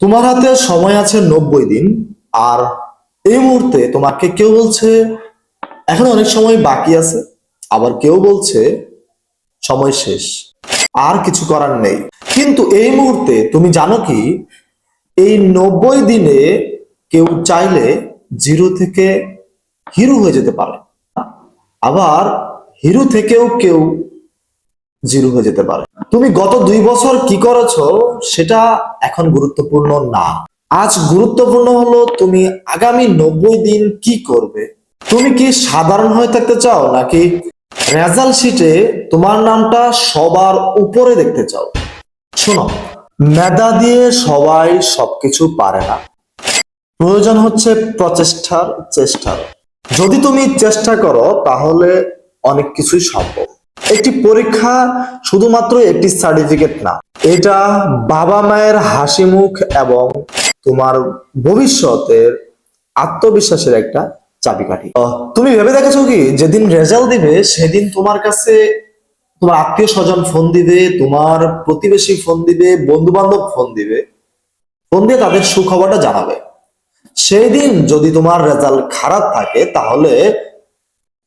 তোমার হাতে সময় আছে নব্বই দিন, আর এই মুহূর্তে তোমাকে কেউ বলছে, এখন অনেক সময় বাকি আছে। আবার কেউ বলছে, সময় শেষ। আর কিছু করার নেই। কিন্তু এই মুহূর্তে তুমি জানো কি, এই নব্বই দিনে কেউ চাইলে জিরো থেকে হিরো হয়ে যেতে পারে। আবার হিরো থেকেও কেউ জিরো হয়ে যেতে পারে। তুমি গত দুই বছর কি করেছ সেটা এখন গুরুত্বপূর্ণ না। আজ গুরুত্বপূর্ণ হলো তুমি আগামী নব্বই দিন কি করবে? তুমি কি সাধারণ হয়ে থাকতে চাও নাকি রেজাল্ট শিটে তোমার নামটা সবার উপরে দেখতে চাও? শোনো, মেধা দিয়ে সবাই সবকিছু পারে না। প্রয়োজন হচ্ছে প্রচেষ্টার চেষ্টার যদি তুমি চেষ্টা করো, তাহলে অনেক কিছুই সম্ভব। একটি পরীক্ষা শুধুমাত্র একটি সার্টিফিকেট না। এটা বাবা মায়ের হাসি মুখ এবং তোমার ভবিষ্যতের আত্মবিশ্বাসের একটা চাবিকাঠি। তুমি ভেবে দেখেছ কি, যেদিন রেজাল্ট দিবে, সেদিন তোমার কাছে তোমার আত্মীয় স্বজন ফোন দিবে, তোমার প্রতিবেশী ফোন দিবে বন্ধু বান্ধব ফোন দিবে ফোন দিয়ে তাদের সুখবরটা জানাবে। সেই দিন যদি তোমার রেজাল্ট খারাপ থাকে, তাহলে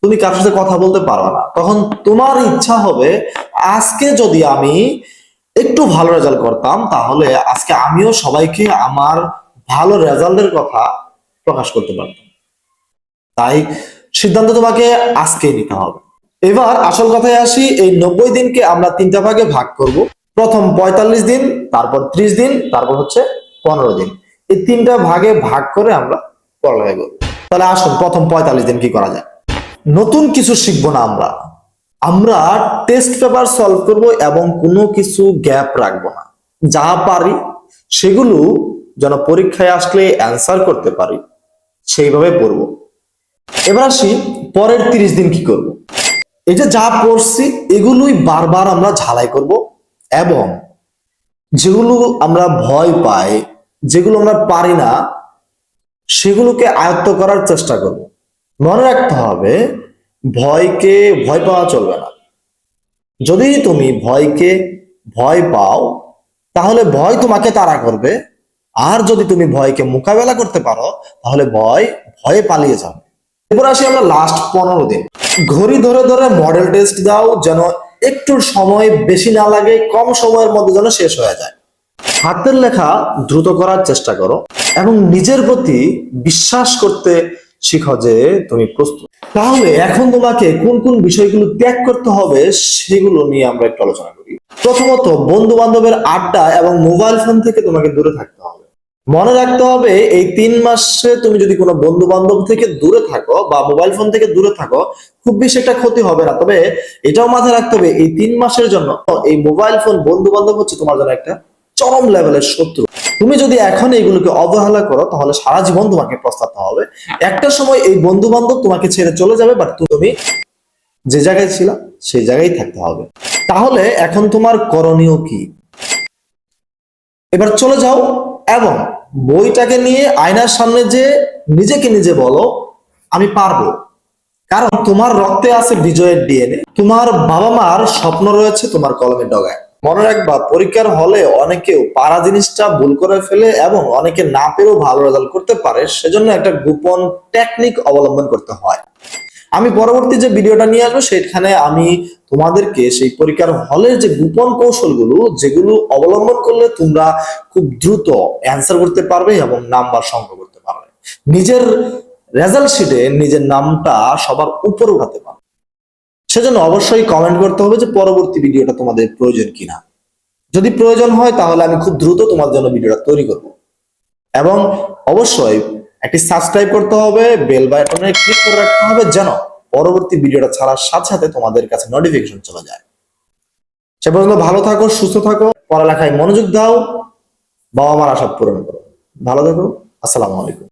তুমি কারোর সাথে কথা বলতে পারবে না। তখন তোমার ইচ্ছা হবে, আজকে যদি আমি একটু ভালো রেজাল্ট করতাম, তাহলে আজকে আমিও সবাইকে আমার ভালো রেজাল্টের কথা প্রকাশ করতে পারতাম। তাই সিদ্ধান্ত তোমাকে আজকেই নিতে হবে। এবার আসল কথায় আসি, এই নব্বই দিনকে আমরা তিনটা ভাগে ভাগ করব। প্রথম পঁয়তাল্লিশ দিন, তারপর ত্রিশ দিন, তারপর হচ্ছে পনেরো দিন। এই তিনটা ভাগে ভাগ করে আমরা পড়ালেখা করব। তাহলে আসুন, প্রথম পঁয়তাল্লিশ দিন কি করা যায়? নতুন কিছু শিখব না আমরা। আমরা টেস্ট পেপার সলভ করব এবং কোনো কিছু গ্যাপ রাখব না। যা পারি, সেগুলো যেন পরীক্ষায় আসলে অ্যান্সার করতে পারি, সেইভাবে পড়ব। এবার আসি পরের তিরিশ দিন কি করব। এই যে যা পড়ছি, এগুলোই বারবার আমরা ঝালাই করব এবং যেগুলো আমরা ভয় পাই, যেগুলো আমরা পারি না, সেগুলোকে আয়ত্ত করার চেষ্টা করব। মনে রাখতে হবে, ভয়কে ভয় পাওয়া চলবে না। যদি তুমি ভয়কে ভয় পাও, তাহলে ভয় তোমাকে তাড়া করবে। আর যদি তুমি ভয়কে মোকাবেলা করতে পারো, তাহলে ভয় ভয়ে পালিয়ে যাবে। এরপর আসি আমরা লাস্ট পনেরো দিন। ঘড়ি ধরে ধরে মডেল টেস্ট দাও, যেন একটু সময় বেশি না লাগে, কম সময়ের মধ্যে যেন শেষ হয়ে যায়। হাতের লেখা দ্রুত করার চেষ্টা করো এবং নিজের প্রতি বিশ্বাস করতে শিখো যে তুমি প্রস্তুত। তাহলে এখন তোমাকে কোন কোন বিষয়গুলো ত্যাগ করতে হবে সেগুলো নিয়ে আমরা একটু আলোচনা করি। প্রথমত বন্ধু বান্ধবের আড্ডা এবং মোবাইল ফোন থেকে তোমাকে দূরে থাকতে হবে। মনে রাখতে হবে এই তিন মাসে তুমি যদি কোনো বন্ধু বান্ধব থেকে দূরে থাকো বা মোবাইল ফোন থেকে দূরে থাকো, খুব বেশি একটা ক্ষতি হবে না। তবে এটাও মাথায় রাখতে হবে, এই তিন মাসের জন্য এই মোবাইল ফোন বন্ধু বান্ধব হচ্ছে তোমার জন্য একটা চরম লেভেলের শত্রু। তুমি যদি এখন এইগুলোকে অবহেলা করো, তাহলে সারা জীবন তোমাকে পস্তাতে হবে। একটা সময় এই বন্ধু বান্ধব তোমাকে ছেড়ে চলে যাবে বাট তুমি যে জায়গায় ছিল, সেই জায়গায় থাকতে হবে। তাহলে এখন তোমার করণীয় কি? এবার চলে যাও এবং বইটাকে নিয়ে আয়নার সামনে যে নিজেকে নিজে বলো, আমি পারব। কারণ তোমার রক্তে আছে বিজয়ের ডিএনএ তোমার বাবা মার স্বপ্ন রয়েছে তোমার কলমের ডগায়। মনে রাখবা, পরীক্ষার হলে অনেকেও পারা জিনিসটা ভুল করে ফেলে এবং অনেকে না পেরেও ভালো রেজাল্ট করতে পারে, সেজন্য একটা গোপন টেকনিক অবলম্বন করতে হয়। আমি পরবর্তী যে ভিডিওটা নিয়ে আসব, সেখানে আমি তোমাদেরকে সেই পরীক্ষার হলের যে গোপন কৌশলগুলো, যেগুলো অবলম্বন করলে তোমরা খুব দ্রুত অ্যান্সার করতে পারবে এবং নাম্বার সংগ্রহ করতে পারবে। নিজের রেজাল্ট শিটে নিজের নামটা সবার উপরে উঠাতে পারবে। সেজন্য অবশ্যই কমেন্ট করতে হবে যে পরবর্তী ভিডিওটা তোমাদের প্রয়োজন কিনা। যদি প্রয়োজন হয় তাহলে আমি খুব দ্রুত তোমার জন্য ভিডিওটা তৈরি করব। এবং অবশ্যই একটি সাবস্ক্রাইব করতে হবে বেল বাটনে ক্লিক করে রাখতে হবে যেন পরবর্তী ভিডিওটা ছাড়ার সাথে সাথে তোমাদের কাছে নোটিফিকেশন চলে যায়। সে পর্যন্ত ভালো থাকো, সুস্থ থাকো, পড়ালেখায় মনোযোগ দাও বাবা মার আশা পূরণ করো। ভালো থাকো, আসসালামু আলাইকুম।